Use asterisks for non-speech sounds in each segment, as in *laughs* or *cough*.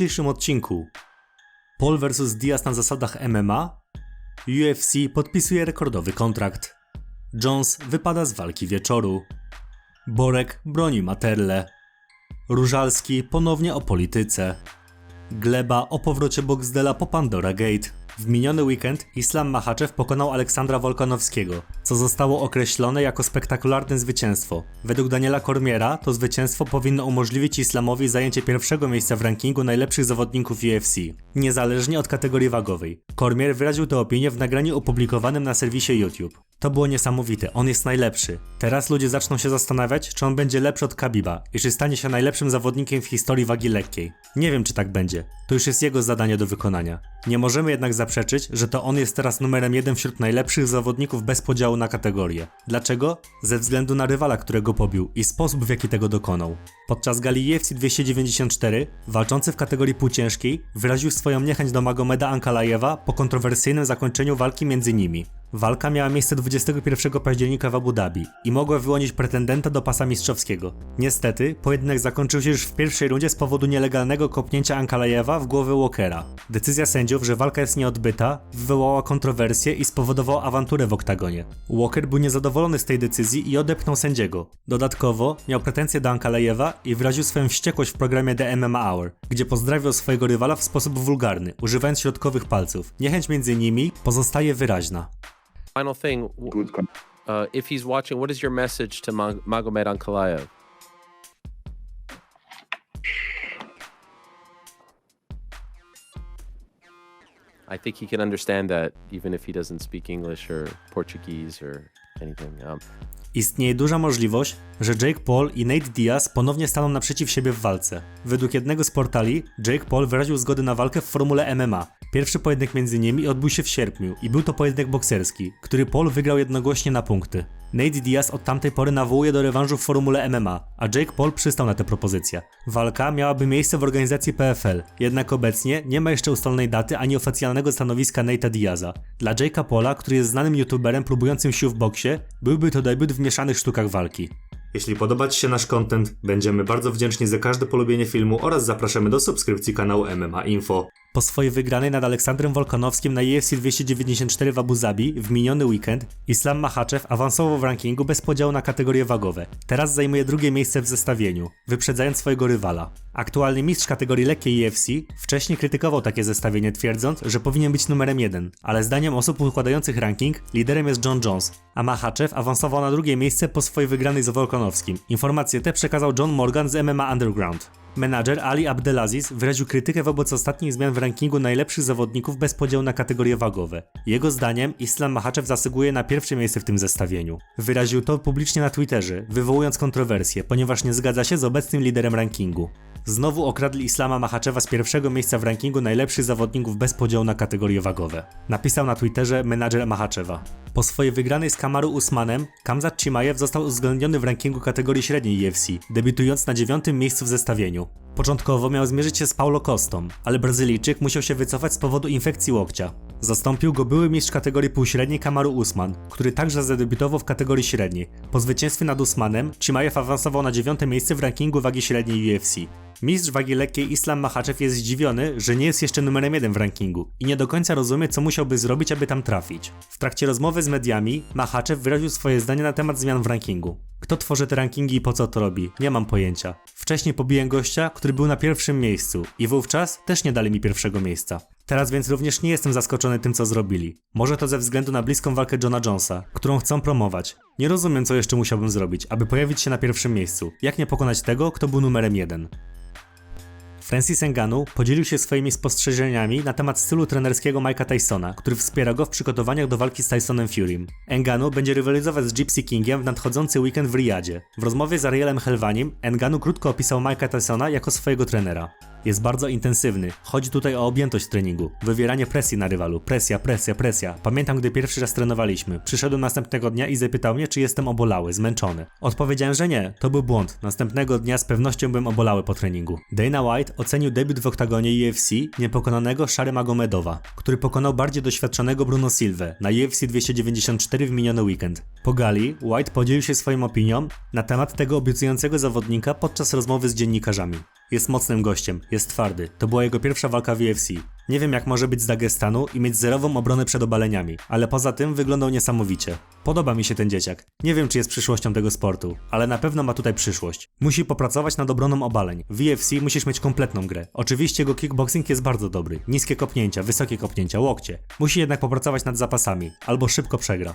dzisiejszym odcinku. Paul vs Diaz na zasadach MMA UFC podpisuje rekordowy kontrakt. Jones wypada z walki wieczoru. Borek broni Materle. Różalski ponownie o polityce. Gleba o powrocie Boxdela po Pandora Gate w miniony weekend Islam Mahaczew pokonał Aleksandra Wolkanowskiego, co zostało określone jako spektakularne zwycięstwo. Według Daniela Kormiera to zwycięstwo powinno umożliwić Islamowi zajęcie pierwszego miejsca w rankingu najlepszych zawodników UFC, niezależnie od kategorii wagowej. Kormier wyraził tę opinię w nagraniu opublikowanym na serwisie YouTube. To było niesamowite, on jest najlepszy. Teraz ludzie zaczną się zastanawiać, czy on będzie lepszy od Kabiba i czy stanie się najlepszym zawodnikiem w historii wagi lekkiej. Nie wiem, czy tak będzie. To już jest jego zadanie do wykonania. Nie możemy jednak zaprzeczyć, że to on jest teraz numerem jeden wśród najlepszych zawodników bez podziału na kategorie. Dlaczego? Ze względu na rywala, którego pobił i sposób, w jaki tego dokonał. Podczas gali UFC 294 walczący w kategorii półciężkiej wyraził swoją niechęć do Magomeda Ankalajewa po kontrowersyjnym zakończeniu walki między nimi. Walka miała miejsce 21 października w Abu Dhabi i mogła wyłonić pretendenta do pasa mistrzowskiego. Niestety, pojedynek zakończył się już w pierwszej rundzie z powodu nielegalnego kopnięcia Ankalajewa w głowę Walkera. Decyzja sędziów, że walka jest nieodbyta, wywołała kontrowersję i spowodowała awanturę w oktagonie. Walker był niezadowolony z tej decyzji i odepchnął sędziego. Dodatkowo miał pretensje do Ankalajewa i wyraził swoją wściekłość w programie The MMA Hour, gdzie pozdrawiał swojego rywala w sposób wulgarny, używając środkowych palców. Niechęć między nimi pozostaje wyraźna. Final thing, Good uh, if he's watching, what is your message to Mag- Magomed Ankalaev? I think he can understand that even if he doesn't speak English or Portuguese or anything. Um, Istnieje duża możliwość, że Jake Paul i Nate Diaz ponownie staną naprzeciw siebie w walce. Według jednego z portali, Jake Paul wyraził zgodę na walkę w formule MMA. Pierwszy pojedynek między nimi odbył się w sierpniu i był to pojedynek bokserski, który Paul wygrał jednogłośnie na punkty. Nate Diaz od tamtej pory nawołuje do rewanżu w formule MMA, a Jake Paul przystał na tę propozycję. Walka miałaby miejsce w organizacji PFL, jednak obecnie nie ma jeszcze ustalonej daty ani oficjalnego stanowiska Nate'a Diaza. Dla Jake'a Paula, który jest znanym youtuberem próbującym sił w boksie, byłby to debiut w mieszanych sztukach walki. Jeśli podoba Ci się nasz content, będziemy bardzo wdzięczni za każde polubienie filmu oraz zapraszamy do subskrypcji kanału MMA Info. Po swojej wygranej nad Aleksandrem Wolkanowskim na UFC 294 w Abu Zabi w miniony weekend, Islam Makhachev awansował w rankingu bez podziału na kategorie wagowe. Teraz zajmuje drugie miejsce w zestawieniu, wyprzedzając swojego rywala. Aktualny mistrz kategorii lekkiej UFC wcześniej krytykował takie zestawienie twierdząc, że powinien być numerem jeden, ale zdaniem osób układających ranking liderem jest John Jones, a Makhachev awansował na drugie miejsce po swojej wygranej z Wolkanowskim. Informacje te przekazał John Morgan z MMA Underground. Menadżer Ali Abdelaziz wyraził krytykę wobec ostatnich zmian w rankingu najlepszych zawodników bez podziału na kategorie wagowe. Jego zdaniem Islam Makhachev zasługuje na pierwsze miejsce w tym zestawieniu. Wyraził to publicznie na Twitterze, wywołując kontrowersję, ponieważ nie zgadza się z obecnym liderem rankingu. Znowu okradli Islama Machachewa z pierwszego miejsca w rankingu najlepszych zawodników bez podziału na kategorie wagowe. Napisał na Twitterze menadżer Machachewa. Po swojej wygranej z Kamaru Usmanem, Kamzat Chimaev został uwzględniony w rankingu kategorii średniej UFC, debiutując na dziewiątym miejscu w zestawieniu. Początkowo miał zmierzyć się z Paulo Costą, ale Brazylijczyk musiał się wycofać z powodu infekcji łokcia. Zastąpił go były mistrz kategorii półśredniej Kamaru Usman, który także zadebiutował w kategorii średniej. Po zwycięstwie nad Usmanem, Chimaev awansował na dziewiąte miejsce w rankingu wagi średniej UFC. Mistrz wagi lekkiej Islam Makhachev jest zdziwiony, że nie jest jeszcze numerem jeden w rankingu i nie do końca rozumie, co musiałby zrobić, aby tam trafić. W trakcie rozmowy z mediami, Makhachev wyraził swoje zdanie na temat zmian w rankingu. Kto tworzy te rankingi i po co to robi? Nie mam pojęcia. Wcześniej pobiłem gościa, który był na pierwszym miejscu i wówczas też nie dali mi pierwszego miejsca. Teraz więc również nie jestem zaskoczony tym, co zrobili. Może to ze względu na bliską walkę Johna Jonesa, którą chcą promować. Nie rozumiem, co jeszcze musiałbym zrobić, aby pojawić się na pierwszym miejscu. Jak nie pokonać tego, kto był numerem jeden? Francis Ngannou podzielił się swoimi spostrzeżeniami na temat stylu trenerskiego Mike'a Tysona, który wspiera go w przygotowaniach do walki z Tysonem Furym. Ngannou będzie rywalizować z Gypsy Kingiem w nadchodzący weekend w Riyadzie. W rozmowie z Arielem Helwanim Ngannou krótko opisał Mike'a Tysona jako swojego trenera. Jest bardzo intensywny. Chodzi tutaj o objętość treningu, wywieranie presji na rywalu. Presja, presja, presja. Pamiętam, gdy pierwszy raz trenowaliśmy. Przyszedłem następnego dnia i zapytał mnie, czy jestem obolały, zmęczony. Odpowiedziałem, że nie. To był błąd. Następnego dnia z pewnością byłem obolały po treningu. Dana White ocenił debiut w oktagonie UFC niepokonanego Shary Magomedowa, który pokonał bardziej doświadczonego Bruno Silva na UFC 294 w miniony weekend. Po gali White podzielił się swoją opinią na temat tego obiecującego zawodnika podczas rozmowy z dziennikarzami. Jest mocnym gościem, jest twardy. To była jego pierwsza walka w UFC. Nie wiem jak może być z Dagestanu i mieć zerową obronę przed obaleniami, ale poza tym wyglądał niesamowicie. Podoba mi się ten dzieciak. Nie wiem czy jest przyszłością tego sportu, ale na pewno ma tutaj przyszłość. Musi popracować nad obroną obaleń. W UFC musisz mieć kompletną grę. Oczywiście jego kickboxing jest bardzo dobry. Niskie kopnięcia, wysokie kopnięcia, łokcie. Musi jednak popracować nad zapasami, albo szybko przegra.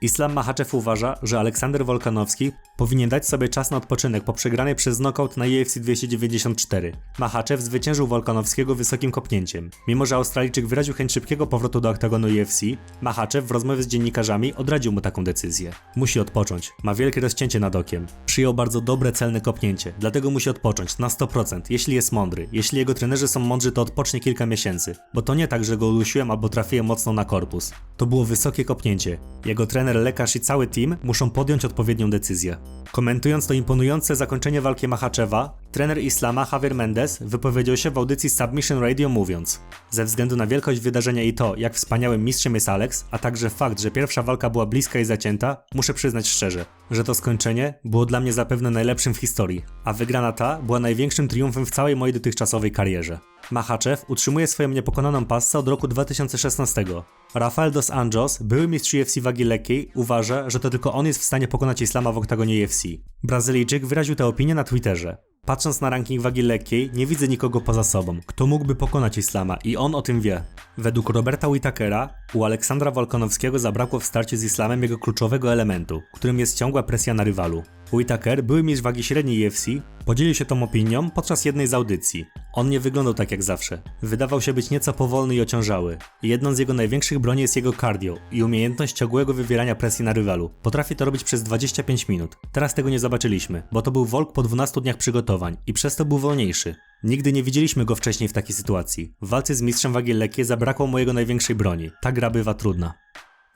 Islam Makhachev uważa, że Aleksander Wolkanowski powinien dać sobie czas na odpoczynek po przegranej przez knockout na UFC 294. Makhachev zwyciężył Wolkanowskiego wysokim kopnięciem. Mimo, że Australijczyk wyraził chęć szybkiego powrotu do oktagonu UFC, Makhachev w rozmowie z dziennikarzami odradził mu taką decyzję. Musi odpocząć, ma wielkie rozcięcie nad okiem. Przyjął bardzo dobre celne kopnięcie, dlatego musi odpocząć na 100%, jeśli jest mądry. Jeśli jego trenerzy są mądrzy, to odpocznie kilka miesięcy, bo to nie tak, że go udusiłem albo trafiłem mocno na korpus. To było wysokie kopnięcie. Jego trener, lekarz i cały team muszą podjąć odpowiednią decyzję. Komentując to imponujące zakończenie walki Makhachewa, trener Islama Javier Mendez wypowiedział się w audycji Submission Radio mówiąc Ze względu na wielkość wydarzenia i to, jak wspaniałym mistrzem jest Alex, a także fakt, że pierwsza walka była bliska i zacięta, muszę przyznać szczerze, że to skończenie było dla mnie zapewne najlepszym w historii, a wygrana ta była największym triumfem w całej mojej dotychczasowej karierze. Makhachev utrzymuje swoją niepokonaną passę od roku 2016. Rafael dos Anjos, były mistrz UFC wagi lekkiej, uważa, że to tylko on jest w stanie pokonać Islama w oktagonie UFC. Brazylijczyk wyraził tę opinię na Twitterze. Patrząc na ranking wagi lekkiej, nie widzę nikogo poza sobą, kto mógłby pokonać Islama i on o tym wie. Według Roberta Whitakera, u Aleksandra Wolkonowskiego zabrakło w starciu z Islamem jego kluczowego elementu, którym jest ciągła presja na rywalu. Whitaker, były mistrz wagi średniej UFC, podzielił się tą opinią podczas jednej z audycji. On nie wyglądał tak jak zawsze. Wydawał się być nieco powolny i ociążały. Jedną z jego największych broni jest jego cardio i umiejętność ciągłego wywierania presji na rywalu. Potrafi to robić przez 25 minut. Teraz tego nie zobaczyliśmy, bo to był walk po 12 dniach przygotowań i przez to był wolniejszy. Nigdy nie widzieliśmy go wcześniej w takiej sytuacji. W walce z mistrzem wagi lekkiej zabrakło mojego największej broni. Ta gra bywa trudna.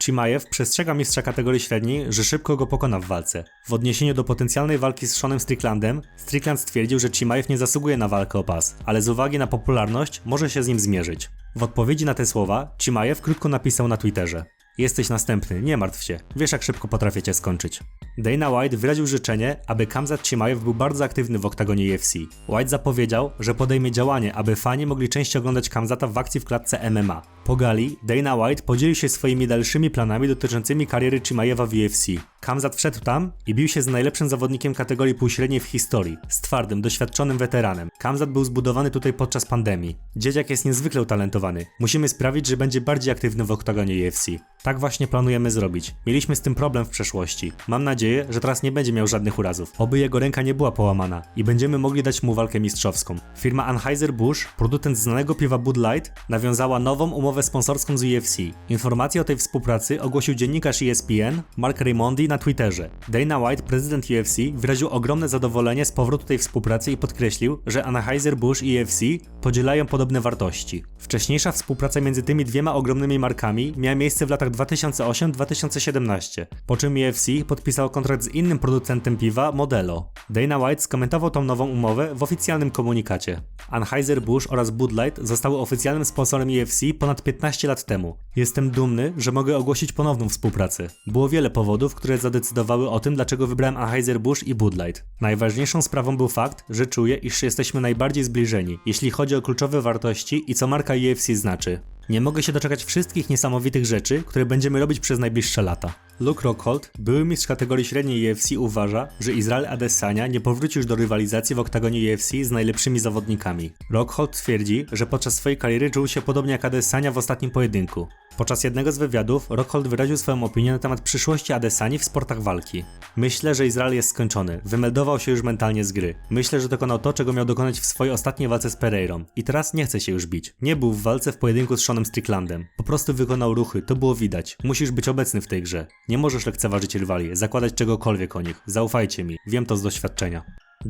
Chimaev przestrzega mistrza kategorii średniej, że szybko go pokona w walce. W odniesieniu do potencjalnej walki z Seanem Stricklandem, Strickland stwierdził, że Chimaev nie zasługuje na walkę o pas, ale z uwagi na popularność może się z nim zmierzyć. W odpowiedzi na te słowa, Chimaev krótko napisał na Twitterze. Jesteś następny, nie martw się, wiesz jak szybko potrafię cię skończyć. Dana White wyraził życzenie, aby Kamzat Chimaev był bardzo aktywny w oktagonie UFC. White zapowiedział, że podejmie działanie, aby fani mogli częściej oglądać Kamzata w akcji w klatce MMA. Po gali, Dana White podzielił się swoimi dalszymi planami dotyczącymi kariery Chimaeва w UFC. Kamzat wszedł tam i bił się z najlepszym zawodnikiem kategorii półśredniej w historii, z twardym, doświadczonym weteranem. Kamzat był zbudowany tutaj podczas pandemii. Dzieciak jest niezwykle utalentowany. Musimy sprawić, że będzie bardziej aktywny w oktagonie UFC. Tak właśnie planujemy zrobić. Mieliśmy z tym problem w przeszłości. Mam nadzieję, że teraz nie będzie miał żadnych urazów. Oby jego ręka nie była połamana i będziemy mogli dać mu walkę mistrzowską. Firma Anheuser-Busch, producent znanego piwa Bud Light, nawiązała nową umowę sponsorską z UFC. Informację o tej współpracy ogłosił dziennikarz ESPN Mark Raimondi na Twitterze. Dana White, prezydent UFC, wyraził ogromne zadowolenie z powrotu tej współpracy i podkreślił, że Anheuser-Busch i UFC podzielają podobne wartości. Wcześniejsza współpraca między tymi dwiema ogromnymi markami miała miejsce w latach 2008-2017, po czym UFC podpisał kontrakt z innym producentem piwa Modelo. Dana White skomentował tą nową umowę w oficjalnym komunikacie. Anheuser-Busch oraz Bud Light zostały oficjalnym sponsorem UFC ponad 15 lat temu. Jestem dumny, że mogę ogłosić ponowną współpracę. Było wiele powodów, które zadecydowały o tym, dlaczego wybrałem Anheuser-Busch i Bud Light. Najważniejszą sprawą był fakt, że czuję, iż jesteśmy najbardziej zbliżeni, jeśli chodzi o kluczowe wartości i co marka UFC znaczy. Nie mogę się doczekać wszystkich niesamowitych rzeczy, które będziemy robić przez najbliższe lata. Luke Rockhold, były mistrz kategorii średniej UFC uważa, że Izrael Adesanya nie powróci już do rywalizacji w oktagonie UFC z najlepszymi zawodnikami. Rockhold twierdzi, że podczas swojej kariery czuł się podobnie jak Adesanya w ostatnim pojedynku. Podczas jednego z wywiadów Rockhold wyraził swoją opinię na temat przyszłości Adesani w sportach walki. Myślę, że Izrael jest skończony. Wymeldował się już mentalnie z gry. Myślę, że dokonał to, czego miał dokonać w swojej ostatniej walce z Pereirą. I teraz nie chce się już bić. Nie był w walce w pojedynku z Seanem Stricklandem. Po prostu wykonał ruchy, to było widać. Musisz być obecny w tej grze. Nie możesz lekceważyć rywali, zakładać czegokolwiek o nich. Zaufajcie mi, wiem to z doświadczenia.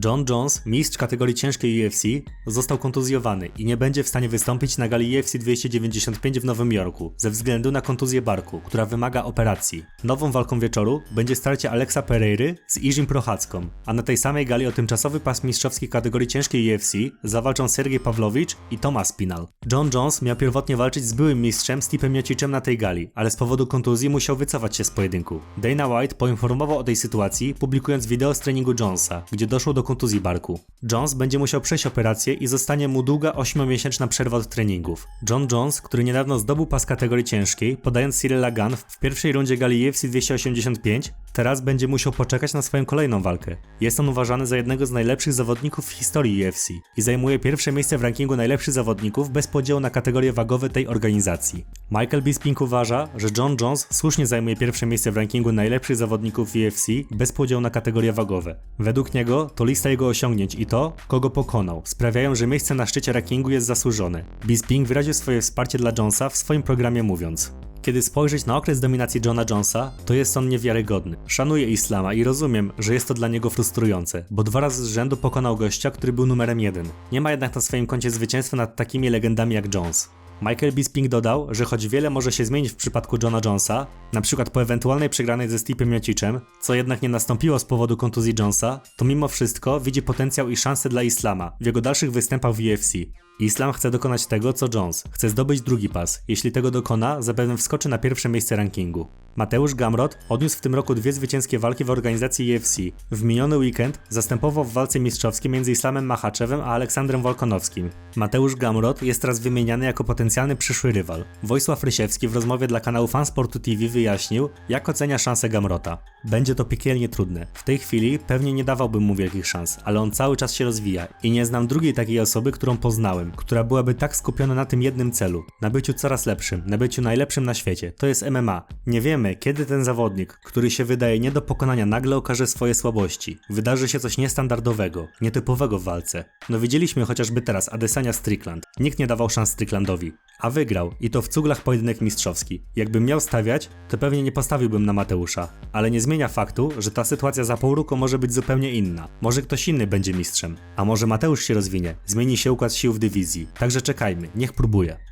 John Jones, mistrz kategorii ciężkiej UFC, został kontuzjowany i nie będzie w stanie wystąpić na gali UFC 295 w Nowym Jorku ze względu na kontuzję barku, która wymaga operacji. Nową walką wieczoru będzie starcie Alexa Pereiry z Iżim Prochacką, a na tej samej gali o tymczasowy pas mistrzowski kategorii ciężkiej UFC zawalczą Sergiej Pawlowicz i Tomasz Spinal. John Jones miał pierwotnie walczyć z byłym mistrzem Stepem Miociczem na tej gali, ale z powodu kontuzji musiał wycofać się z pojedynku. Dana White poinformował o tej sytuacji, publikując wideo z treningu Jonesa, gdzie doszło do kontuzji barku. Jones będzie musiał przejść operację i zostanie mu długa 8-miesięczna przerwa od treningów. John Jones, który niedawno zdobył pas kategorii ciężkiej, podając Cyrilla Gunn w pierwszej rundzie gali UFC 285, teraz będzie musiał poczekać na swoją kolejną walkę. Jest on uważany za jednego z najlepszych zawodników w historii UFC i zajmuje pierwsze miejsce w rankingu najlepszych zawodników bez podziału na kategorie wagowe tej organizacji. Michael Bisping uważa, że John Jones słusznie zajmuje pierwsze miejsce w rankingu najlepszych zawodników UFC bez podziału na kategorie wagowe. Według niego to lista jego osiągnięć i to, kogo pokonał, sprawiają, że miejsce na szczycie rankingu jest zasłużone. Bisping wyraził swoje wsparcie dla Jonesa w swoim programie mówiąc kiedy spojrzeć na okres dominacji Johna Jonesa, to jest on niewiarygodny. Szanuję Islama i rozumiem, że jest to dla niego frustrujące, bo dwa razy z rzędu pokonał gościa, który był numerem jeden. Nie ma jednak na swoim koncie zwycięstwa nad takimi legendami jak Jones. Michael Bisping dodał, że choć wiele może się zmienić w przypadku Johna Jonesa, przykład po ewentualnej przegranej ze Stepem Miocicem, co jednak nie nastąpiło z powodu kontuzji Jonesa, to mimo wszystko widzi potencjał i szanse dla Islama w jego dalszych występach w UFC. Islam chce dokonać tego, co Jones. Chce zdobyć drugi pas. Jeśli tego dokona, zapewne wskoczy na pierwsze miejsce rankingu. Mateusz Gamrot odniósł w tym roku dwie zwycięskie walki w organizacji UFC. W miniony weekend zastępował w walce mistrzowskiej między Islamem Machaczewem a Aleksandrem Wolkonowskim. Mateusz Gamrot jest teraz wymieniany jako potencjalny przyszły rywal. Wojsław Rysiewski w rozmowie dla kanału Fansportu TV wyjaśnił, jak ocenia szanse Gamrota. Będzie to piekielnie trudne. W tej chwili pewnie nie dawałbym mu wielkich szans, ale on cały czas się rozwija i nie znam drugiej takiej osoby, którą poznałem, która byłaby tak skupiona na tym jednym celu, na byciu coraz lepszym, na byciu najlepszym na świecie. To jest MMA. Nie wiemy, kiedy ten zawodnik, który się wydaje nie do pokonania, nagle okaże swoje słabości. Wydarzy się coś niestandardowego, nietypowego w walce. No widzieliśmy chociażby teraz Adesanya Strickland. Nikt nie dawał szans Stricklandowi, a wygrał i to w cuglach pojedynek mistrzowski. Jakbym miał stawiać, to pewnie nie postawiłbym na Mateusza, ale nie zmienia faktu, że ta sytuacja za pół roku może być zupełnie inna. Może ktoś inny będzie mistrzem, a może Mateusz się rozwinie, zmieni się układ sił w dywizji. Także czekajmy, niech próbuje.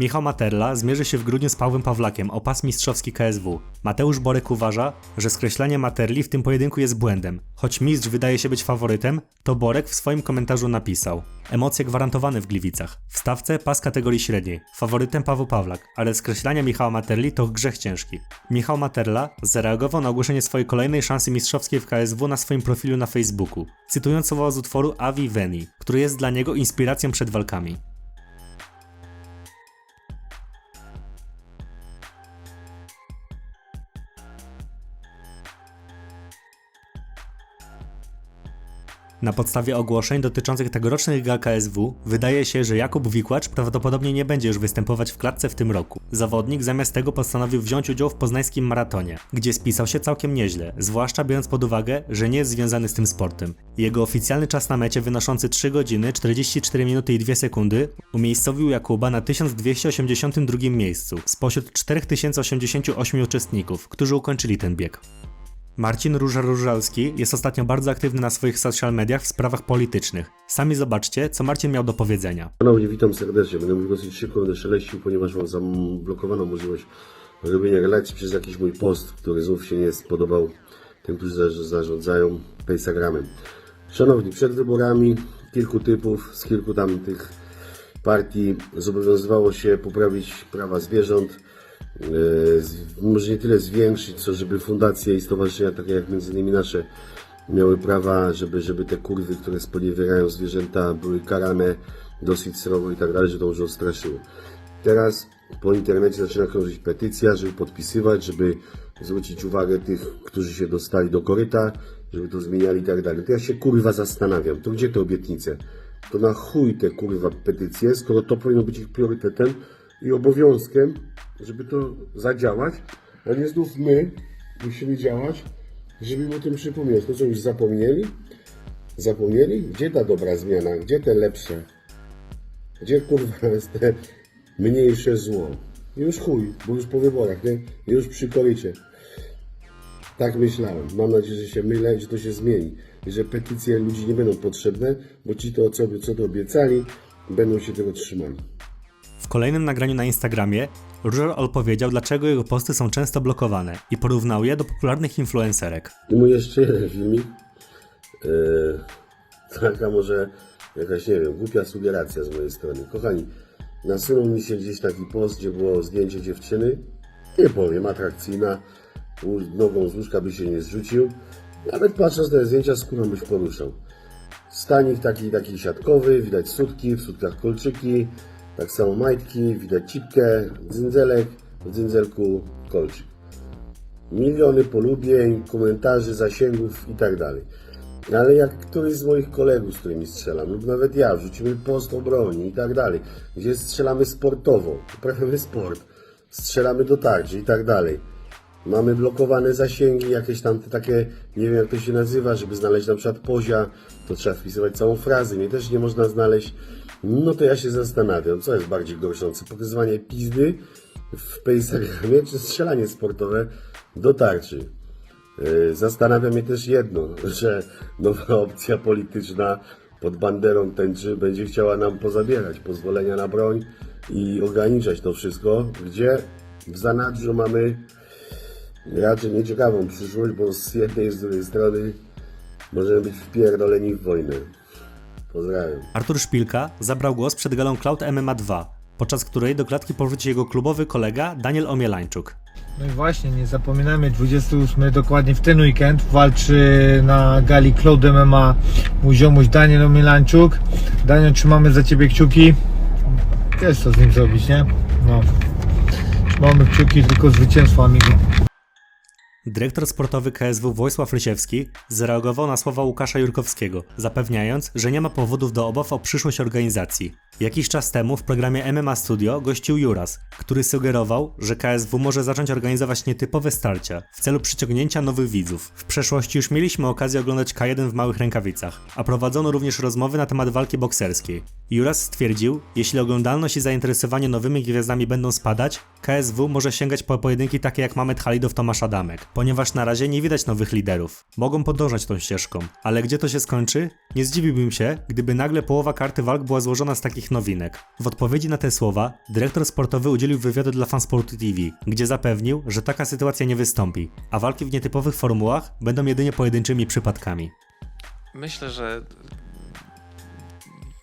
Michał Materla zmierzy się w grudniu z Pawłem Pawlakiem o pas mistrzowski KSW. Mateusz Borek uważa, że skreślenie Materli w tym pojedynku jest błędem. Choć mistrz wydaje się być faworytem, to Borek w swoim komentarzu napisał Emocje gwarantowane w Gliwicach. W stawce pas kategorii średniej. Faworytem Paweł Pawlak, ale skreślanie Michała Materli to grzech ciężki. Michał Materla zareagował na ogłoszenie swojej kolejnej szansy mistrzowskiej w KSW na swoim profilu na Facebooku, cytując słowa z utworu Avi Veni, który jest dla niego inspiracją przed walkami. Na podstawie ogłoszeń dotyczących tegorocznych gal wydaje się, że Jakub Wikłacz prawdopodobnie nie będzie już występować w klatce w tym roku. Zawodnik zamiast tego postanowił wziąć udział w poznańskim maratonie, gdzie spisał się całkiem nieźle, zwłaszcza biorąc pod uwagę, że nie jest związany z tym sportem. Jego oficjalny czas na mecie wynoszący 3 godziny 44 minuty i 2 sekundy umiejscowił Jakuba na 1282 miejscu spośród 4088 uczestników, którzy ukończyli ten bieg. Marcin Róża-Różalski jest ostatnio bardzo aktywny na swoich social mediach w sprawach politycznych. Sami zobaczcie, co Marcin miał do powiedzenia. Panowie, witam serdecznie. Będę mówił dosyć szybko, będę szeleścił, ponieważ mam zablokowaną możliwość robienia relacji przez jakiś mój post, który znów się nie spodobał tym, którzy za- zarządzają Instagramem. Szanowni, przed wyborami kilku typów z kilku tam tych partii zobowiązywało się poprawić prawa zwierząt, może nie tyle zwiększyć, co żeby fundacje i stowarzyszenia, takie jak między innymi nasze, miały prawa, żeby, żeby te kurwy, które sponiewierają zwierzęta, były karane dosyć srogo i tak dalej, że to już odstraszyło. Teraz po internecie zaczyna krążyć petycja, żeby podpisywać, żeby zwrócić uwagę tych, którzy się dostali do koryta, żeby to zmieniali i tak dalej. To ja się kurwa zastanawiam, to gdzie te obietnice? To na chuj te kurwa petycje, skoro to powinno być ich priorytetem i obowiązkiem, żeby to zadziałać, a nie znów my musimy działać, żeby im o tym przypomnieć. To co już zapomnieli? Zapomnieli? Gdzie ta dobra zmiana? Gdzie te lepsze? Gdzie kurwa *laughs* jest te mniejsze zło? Już chuj, bo już po wyborach, nie? Już przy korycie. Tak myślałem. Mam nadzieję, że się mylę że to się zmieni. i że petycje ludzi nie będą potrzebne, bo ci to, co, co to obiecali, będą się tego trzymali. W kolejnym nagraniu na Instagramie Różor odpowiedział, dlaczego jego posty są często blokowane i porównał je do popularnych influencerek. I mój jeszcze jeden filmik. Eee, taka może jakaś, nie wiem, głupia suggeracja z mojej strony. Kochani, nasunął mi się gdzieś taki post, gdzie było zdjęcie dziewczyny. Nie powiem, atrakcyjna. Nogą z łóżka by się nie zrzucił. Nawet patrząc na te zdjęcia, skórą byś poruszał. Stanik taki, taki siatkowy, widać sutki, w sutkach kolczyki, tak samo majtki, widać cipkę, dzyndzelek, w dzyndzelku kolczyk miliony polubień, komentarzy, zasięgów i tak dalej. Ale jak któryś z moich kolegów, z którymi strzelam, lub nawet ja, wrzucimy post o broni i tak dalej, gdzie strzelamy sportowo, uprawiamy sport, strzelamy do tarczy i tak dalej. Mamy blokowane zasięgi, jakieś tam te takie, nie wiem jak to się nazywa, żeby znaleźć na przykład pozia, to trzeba wpisywać całą frazę, mnie też nie można znaleźć. No to ja się zastanawiam, co jest bardziej gorszące, pokazywanie pizdy w Instagramie, czy strzelanie sportowe do tarczy. Yy, Zastanawia mnie też jedno, *laughs* że nowa opcja polityczna pod banderą tęczy będzie chciała nam pozabierać pozwolenia na broń i ograniczać to wszystko, gdzie w zanadrzu mamy raczej nieciekawą przyszłość, bo z jednej i z drugiej strony możemy być wpierdoleni w wojnę. Pozdrawiam. Artur Szpilka zabrał głos przed galą Cloud MMA 2, podczas której do klatki powrócił jego klubowy kolega Daniel Omielańczuk. No i właśnie, nie zapominajmy, 28 dokładnie w ten weekend walczy na gali Cloud MMA mój ziomuś Daniel Omielańczuk. Daniel, trzymamy za Ciebie kciuki. Wiesz co z nim zrobić, nie? No. Trzymamy kciuki, tylko zwycięstwo, amigo. Dyrektor sportowy KSW Wojsław Rysiewski zareagował na słowa Łukasza Jurkowskiego, zapewniając, że nie ma powodów do obaw o przyszłość organizacji. Jakiś czas temu w programie MMA Studio gościł Juras, który sugerował, że KSW może zacząć organizować nietypowe starcia w celu przyciągnięcia nowych widzów. W przeszłości już mieliśmy okazję oglądać K1 w małych rękawicach, a prowadzono również rozmowy na temat walki bokserskiej. Juras stwierdził, jeśli oglądalność i zainteresowanie nowymi gwiazdami będą spadać, KSW może sięgać po pojedynki takie jak Mamet Halidow Tomasz Adamek, ponieważ na razie nie widać nowych liderów. Mogą podążać tą ścieżką, ale gdzie to się skończy? Nie zdziwiłbym się, gdyby nagle połowa karty walk była złożona z takich nowinek. W odpowiedzi na te słowa, dyrektor sportowy udzielił wywiadu dla Fansportu TV, gdzie zapewnił, że taka sytuacja nie wystąpi, a walki w nietypowych formułach będą jedynie pojedynczymi przypadkami. Myślę, że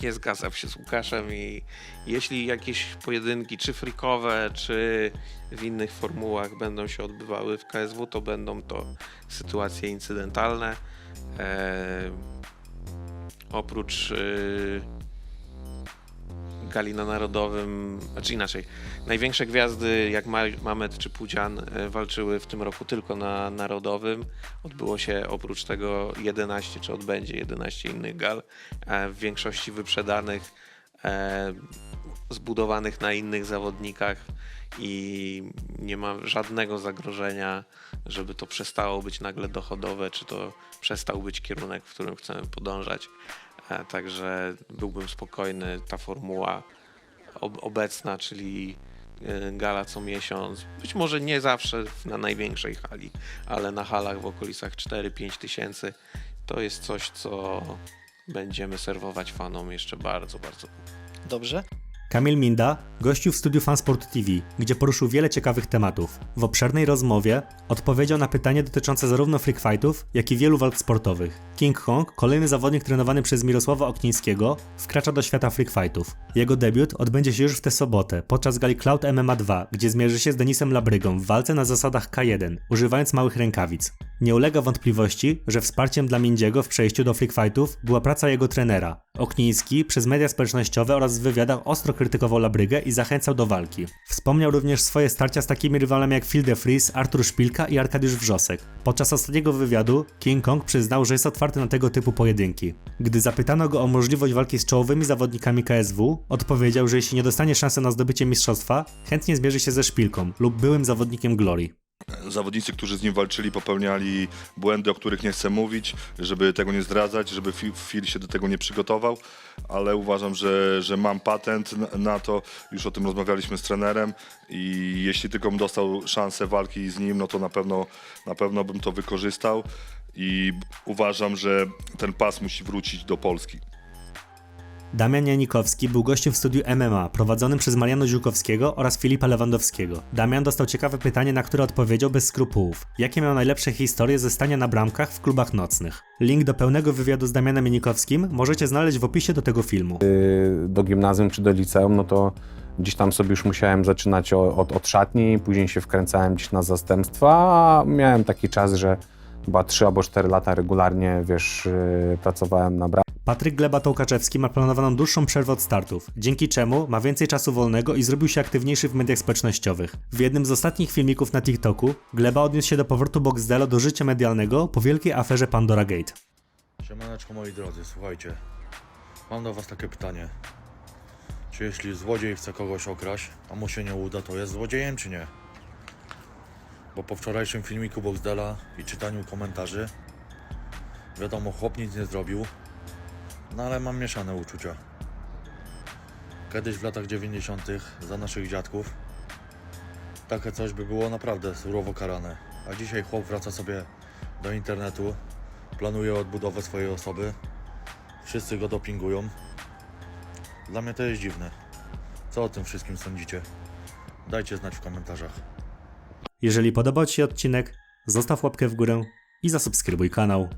nie zgadzam się z Łukaszem i jeśli jakieś pojedynki, czy frikowe, czy w innych formułach będą się odbywały w KSW, to będą to sytuacje incydentalne. E, oprócz e, gali na Narodowym, znaczy inaczej, największe gwiazdy jak Ma- Mamet czy Pudzian e, walczyły w tym roku tylko na Narodowym. Odbyło się oprócz tego 11, czy odbędzie 11 innych gal, e, w większości wyprzedanych, e, zbudowanych na innych zawodnikach i nie ma żadnego zagrożenia, żeby to przestało być nagle dochodowe, czy to przestał być kierunek, w którym chcemy podążać. Także byłbym spokojny. Ta formuła ob- obecna, czyli e, gala co miesiąc, być może nie zawsze na największej hali, ale na halach w okolicach 4-5 tysięcy, to jest coś, co będziemy serwować fanom jeszcze bardzo, bardzo Dobrze? Kamil Minda gościł w studiu Fansport TV, gdzie poruszył wiele ciekawych tematów. W obszernej rozmowie odpowiedział na pytanie dotyczące zarówno freak fightów, jak i wielu walk sportowych. King Kong, kolejny zawodnik trenowany przez Mirosława Oknińskiego, wkracza do świata freak fightów. Jego debiut odbędzie się już w tę sobotę, podczas gali Cloud MMA 2, gdzie zmierzy się z Denisem Labrygą w walce na zasadach K1, używając małych rękawic. Nie ulega wątpliwości, że wsparciem dla Mindziego w przejściu do freak fightów była praca jego trenera. Okniński przez media społecznościowe oraz w wywiadach ostro krytykował Labrygę i zachęcał do walki. Wspomniał również swoje starcia z takimi rywalami jak Phil de Vries, Artur Szpilka i Arkadiusz Wrzosek. Podczas ostatniego wywiadu King Kong przyznał, że jest otwarty na tego typu pojedynki. Gdy zapytano go o możliwość walki z czołowymi zawodnikami KSW, odpowiedział, że jeśli nie dostanie szansy na zdobycie mistrzostwa, chętnie zmierzy się ze Szpilką lub byłym zawodnikiem Glory. Zawodnicy, którzy z nim walczyli, popełniali błędy, o których nie chcę mówić, żeby tego nie zdradzać, żeby Phil się do tego nie przygotował, ale uważam, że, że mam patent na to, już o tym rozmawialiśmy z trenerem i jeśli tylko bym dostał szansę walki z nim, no to na pewno, na pewno bym to wykorzystał i uważam, że ten pas musi wrócić do Polski. Damian Janikowski był gościem w studiu MMA prowadzonym przez Mariano Ziółkowskiego oraz Filipa Lewandowskiego. Damian dostał ciekawe pytanie, na które odpowiedział bez skrupułów. Jakie miał najlepsze historie ze stania na bramkach w klubach nocnych? Link do pełnego wywiadu z Damianem Janikowskim możecie znaleźć w opisie do tego filmu. do gimnazjum czy do liceum, no to gdzieś tam sobie już musiałem zaczynać od, od szatni, później się wkręcałem gdzieś na zastępstwa, miałem taki czas, że chyba 3 albo 4 lata regularnie, wiesz, yy, pracowałem na bramce. Patryk Gleba-Tołkaczewski ma planowaną dłuższą przerwę od startów, dzięki czemu ma więcej czasu wolnego i zrobił się aktywniejszy w mediach społecznościowych. W jednym z ostatnich filmików na TikToku Gleba odniósł się do powrotu Boxdela do życia medialnego po wielkiej aferze Pandora Gate. Siemaneczko moi drodzy, słuchajcie. Mam do was takie pytanie. Czy jeśli złodziej chce kogoś okraść, a mu się nie uda, to jest złodziejem czy nie? Bo po wczorajszym filmiku Boxdela i czytaniu komentarzy wiadomo, chłop nic nie zrobił, no ale mam mieszane uczucia. Kiedyś w latach 90. za naszych dziadków takie coś by było naprawdę surowo karane. A dzisiaj chłop wraca sobie do internetu, planuje odbudowę swojej osoby. Wszyscy go dopingują. Dla mnie to jest dziwne. Co o tym wszystkim sądzicie? Dajcie znać w komentarzach. Jeżeli podobał Ci się odcinek, zostaw łapkę w górę i zasubskrybuj kanał.